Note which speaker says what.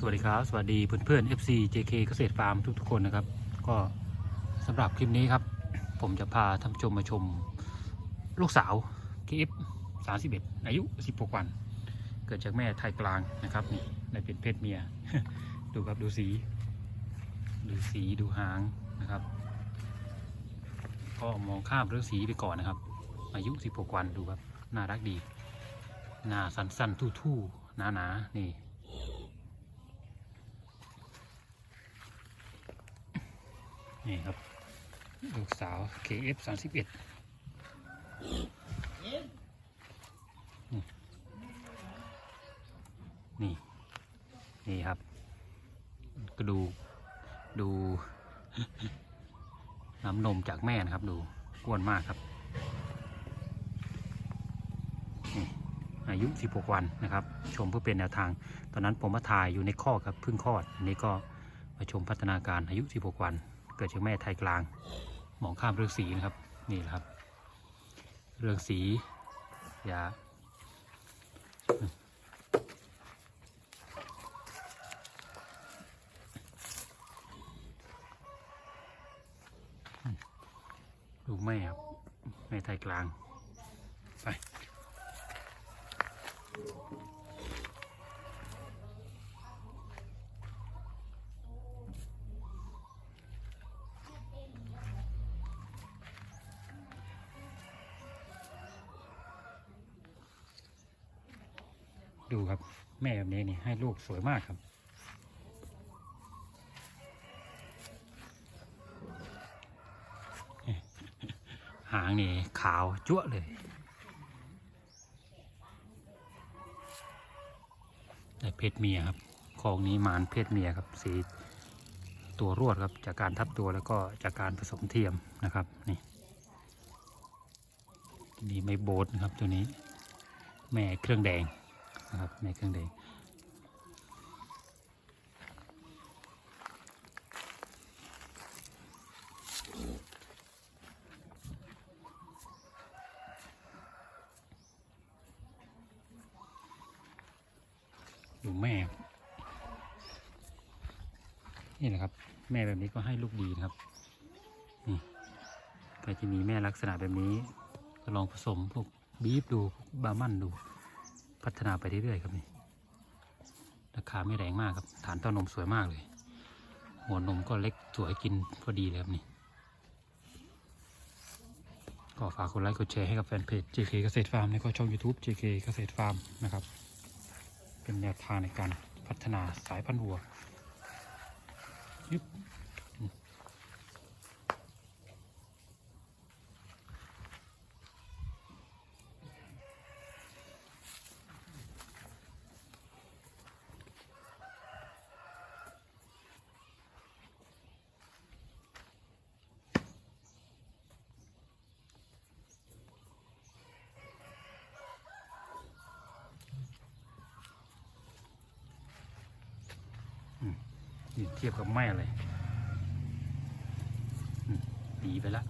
Speaker 1: สวัสดีครับ สวัสดีเพื่อนๆ FC JK เกษตรฟาร์มทุกๆคนนะครับ ก็สำหรับคลิปนี้ครับ ผมจะพาท่านชมมาชม ลูกสาว KF 31อายุ16วัน เกิดจากแม่ไทยกลางนะครับนี่ในเป็นเพศเมีย ดูครับดูสี ดูสีดูหางนะครับ ก็มองข้ามเรื่องสีไปก่อนนะครับ อายุ16วันดูครับน่ารักดีหน้าสั้นๆทู่ๆหนาๆนี่ นี่ครับ ลูกสาว KF 31นี่ นี่ครับก็ดูดูน้ำนมจากแม่นะครับ ดูก้วนมากครับอายุ 16 วันนะครับ ชมเพื่อเป็นแนวทาง ตอนนั้นผมมาถ่ายอยู่ในข้อครับเพิ่งคลอดอันนี้ก็มาชมพัฒนาการอายุ 16 วัน เกิดจากแม่ไทยกลาง มองข้ามเรื่องสีนะครับ นี่แหละครับ เรื่องสียาดูแม่ครับแม่ไทยกลาง ไป ดูครับ แม่แบบนี้นี่ให้ลูกสวยมากครับ หางนี่ขาวจั๊วเลยแต่เพศเมียครับของนี้มานเพศเมียครับสีตัวรวดครับจากการทับตัวแล้วก็จากการผสมเทียมนะครับนี่นี่ไม่โบดนะครับตัวนี้ แม่เครื่องแดง นะครับในเครื่องแดงดูแม่ นี่แหละครับ แม่แบบนี้ก็ให้ลูกดีนะครับ นี่ใครจะมีแม่ลักษณะแบบนี้ ก็ลองผสมพวกบีฟดูบาร์มันดู พัฒนาไปเรื่อยๆครับนี่ราคาไม่แรงมากครับ ฐานเต้านมสวยมากเลย หัวนมก็เล็กสวยกินพอดีเลยครับนี่ ก็ฝากกดไลค์กดแชร์ให้กับแฟนเพจ JK เกษตรฟาร์มแล้วก็ช่อง YouTube JK เกษตรฟาร์มนะครับ เป็นแนวทางในการพัฒนาสายพันธุ์วัวยึบ เทียบกับแม่เลยหนีไปละ